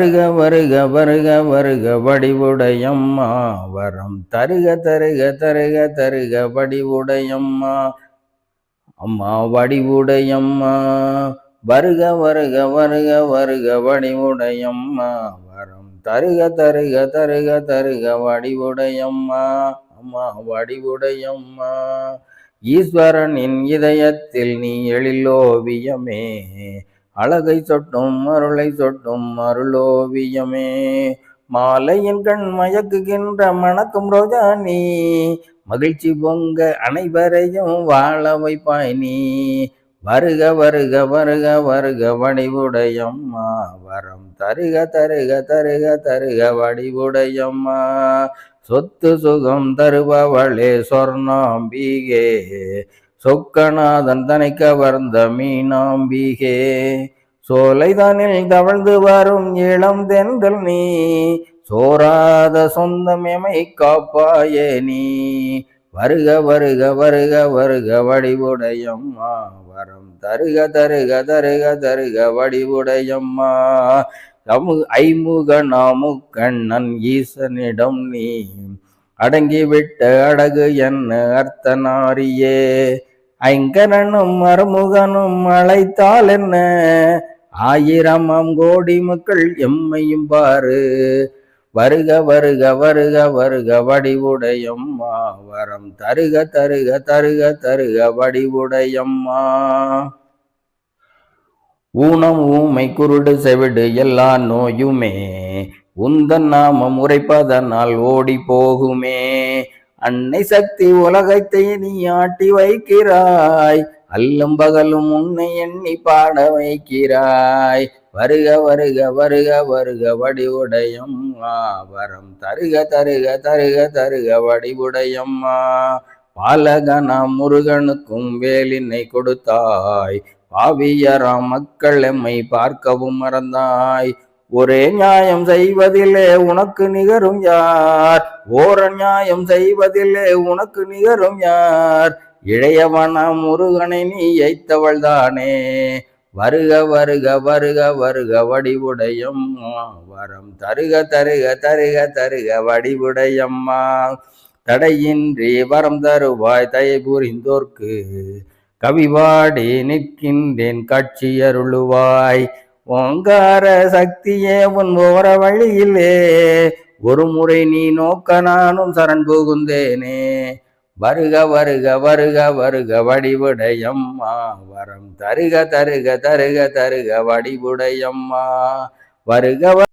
வருக வருக வருக வருக வடிவுடையம்மா. வரம் தருக தருக தருக தருக வடிவுடையம்மா. அம்மா வடிவுடையம்மா. வருக வருக வருக வருக வடிவுடையம்மா. வரம் தருக தருக தருக தருக வடிவுடையம்மா. அம்மா வடிவுடையம்மா. ஈஸ்வரனின் இதயத்தில் நீ எழிலோவியமே. அழகை சொட்டும் அருளை சொட்டும் அருளோவியமே. மாலையின் கண் மயக்குகின்ற மணக்கும் ரோஜா நீ மகிழ்ச்சி பொங்க அனைவரையும் வாழ வைப்பாய் நீ வருக வருக வருக வருக வடிவுடையம்மா. வரம் தருக தருக தருக தருக வடிவுடையம்மா. சொத்து சுகம் தருபவளே சொர்ணாம்பிகே. சொக்கநாதன் தனிக்க கவர்ந்த மீனாம்பிகே. சோலைதானில் தவழ்ந்து வரும் இளம் தென்றல் நீ சோராத சொந்தம் எமை காப்பாயே நீ. வருக வருக வருக வருக வடிவுடையம்மா வரம் தருக தருக தருக தருக வடிவுடையம்மா. சமு ஐமுக நாமு கண்ணன் ஈசனிடம் நீ அடங்கிவிட்ட அடகு என்ன அர்த்தனாரியே. ஐங்கரனும் மருமுகனும் அழைத்தால் என்ன ஆயிரமாம் கோடி மக்கள் எம்மையும் பாரு. வருக வருக வருக வருக வடிவுடையம்மா. வரம் தருக தருக தருக தருக வடிவுடையம்மா. ஊனம் ஊமை குருடு செவிடு எல்லா நோயுமே. உந்தன் நாமம் உரைப்பதனால் ஓடி போகுமே. அன்னை சக்தி உலகத்தை நீ ஆட்டி வைக்கிறாய். அல்லும் பகலும் உன்னை எண்ணி பாட வைக்கிறாய். வருக வருக வருக வருக வடிவுடையம்மா வரம் தருக தருக தருக தருக வடிவுடையம்மா. பாலகனாம் முருகனுக்கும் வேலினை கொடுத்தாய். பாவியராம் மக்கள் எம்மை பார்க்கவும் மறந்தாய். ஒரே நியாயம் செய்வதிலே உனக்கு நிகரும் யார்? ஓர நியாயம் செய்வதிலே உனக்கு நிகரும் யார்? இளையவன முருகனை நீ எய்த்தவள் தானே வருக வருக வருக வருக வடிவுடையம்மா. வரம் தருக தருக தருக தருக வடிவுடையம்மா. தடையின்றி வரம் தருவாய் தயபுரிந்தோர்க்கு கவிவாடி நிற்கின்றேன் கட்சி அருளுவாய். ஓங்கார சக்தியே உன் ஓர வழியிலே. ஒரு முறை நீ நோக்க நானும் சரண் புகுந்தேனே. வருக வருக வருக வருக வடிவுடையம்மா. வரம் தருக தருக தருக தருக வடிவுடையம்மா. வருக